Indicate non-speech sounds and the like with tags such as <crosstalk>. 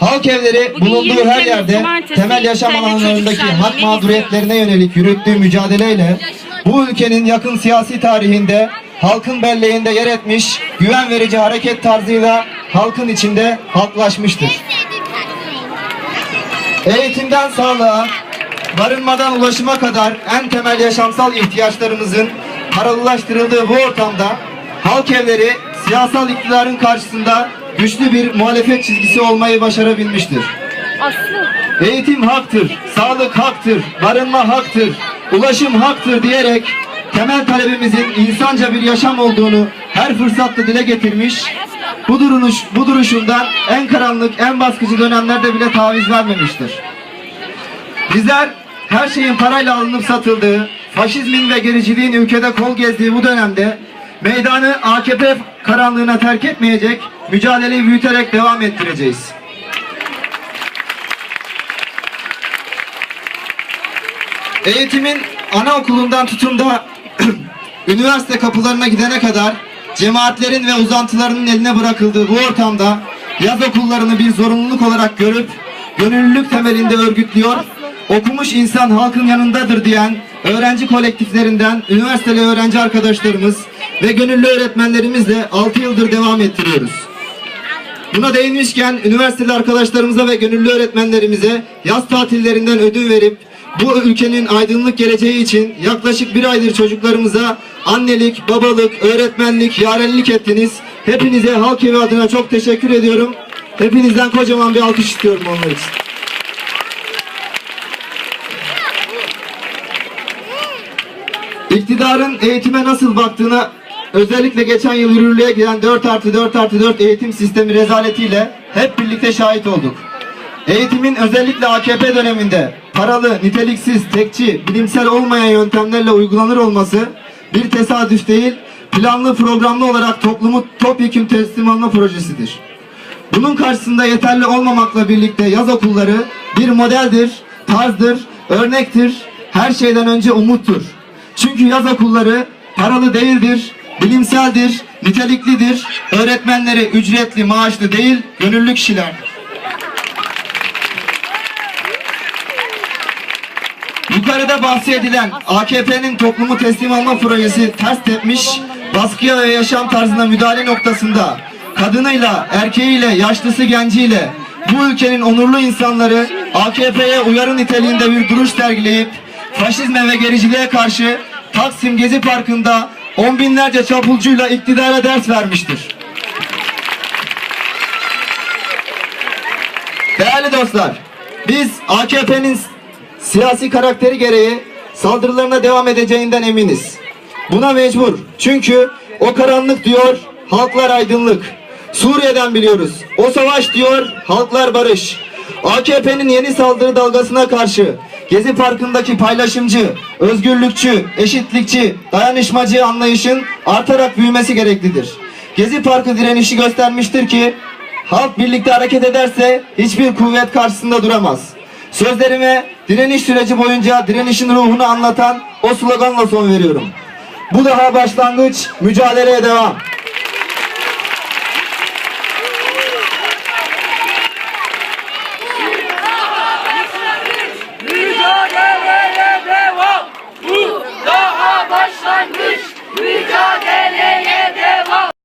Halk evleri Bugün bulunduğu 20 her yerde temel yaşam alanlarındaki hak mağduriyetlerine yönelik yürüttüğü mücadeleyle bu ülkenin yakın siyasi tarihinde halkın belleğinde yer etmiş güven verici hareket tarzıyla halkın içinde halklaşmıştır. Eğitimden sağlığa, barınmadan ulaşıma kadar en temel yaşamsal ihtiyaçlarımızın paralılaştırıldığı bu ortamda halk evleri siyasal iktidarın karşısında güçlü bir muhalefet çizgisi olmayı başarabilmiştir. Aslı. Eğitim haktır, sağlık haktır, barınma haktır, ulaşım haktır diyerek temel talebimizin insanca bir yaşam olduğunu her fırsatta dile getirmiş, bu, duruş, bu duruşundan en karanlık, en baskıcı dönemlerde bile taviz vermemiştir. Bizler her şeyin parayla alınıp satıldığı, faşizmin ve gericiliğin ülkede kol gezdiği bu dönemde meydanı AKP karanlığına terk etmeyecek, mücadeleyi büyüterek devam ettireceğiz. Eğitimin anaokulundan tutun da <clears throat> üniversite kapılarına gidene kadar cemaatlerin ve uzantılarının eline bırakıldığı bu ortamda yaz okullarını bir zorunluluk olarak görüp gönüllülük temelinde örgütlüyor, okumuş insan halkın yanındadır diyen öğrenci kolektiflerinden üniversiteli öğrenci arkadaşlarımız ve gönüllü öğretmenlerimizle 6 yıldır devam ettiriyoruz. Buna değinmişken üniversiteli arkadaşlarımıza ve gönüllü öğretmenlerimize yaz tatillerinden ödün verip bu ülkenin aydınlık geleceği için yaklaşık bir aydır çocuklarımıza annelik, babalık, öğretmenlik, yarenlik ettiniz. Hepinize halk evi adına çok teşekkür ediyorum. Hepinizden kocaman bir alkış istiyorum onlar için. İktidarın eğitime nasıl baktığına özellikle geçen yıl yürürlüğe giren 4 artı 4 artı 4 eğitim sistemi rezaletiyle hep birlikte şahit olduk. Eğitimin özellikle AKP döneminde paralı, niteliksiz, tekçi, bilimsel olmayan yöntemlerle uygulanır olması bir tesadüf değil, planlı programlı olarak toplumu topyekun teslim alma projesidir. Bunun karşısında yeterli olmamakla birlikte yaz okulları bir modeldir, tarzdır, örnektir, her şeyden önce umuttur. Çünkü yaz okulları paralı değildir, bilimseldir, niteliklidir, öğretmenleri ücretli, maaşlı değil, gönüllü kişilerdir. Yukarıda bahsedilen AKP'nin toplumu teslim alma projesi ters tepmiş, baskıya ve yaşam tarzına müdahale noktasında kadınıyla, erkeğiyle, yaşlısı, genciyle bu ülkenin onurlu insanları AKP'ye uyarı niteliğinde bir duruş sergileyip faşizme ve gericiliğe karşı Taksim Gezi Parkı'nda on binlerce çapulcuyla iktidara ders vermiştir. Değerli dostlar, biz AKP'nin siyasi karakteri gereği saldırılarına devam edeceğinden eminiz. Buna mecbur. Çünkü o karanlık diyor, halklar aydınlık. Suriye'den biliyoruz. O savaş diyor, halklar barış. AKP'nin yeni saldırı dalgasına karşı Gezi Parkı'ndaki paylaşımcı, özgürlükçü, eşitlikçi, dayanışmacı anlayışın artarak büyümesi gereklidir. Gezi Parkı direnişi göstermiştir ki halk birlikte hareket ederse hiçbir kuvvet karşısında duramaz. Sözlerime direniş süreci boyunca direnişin ruhunu anlatan o sloganla son veriyorum. Bu daha başlangıç, mücadeleye devam.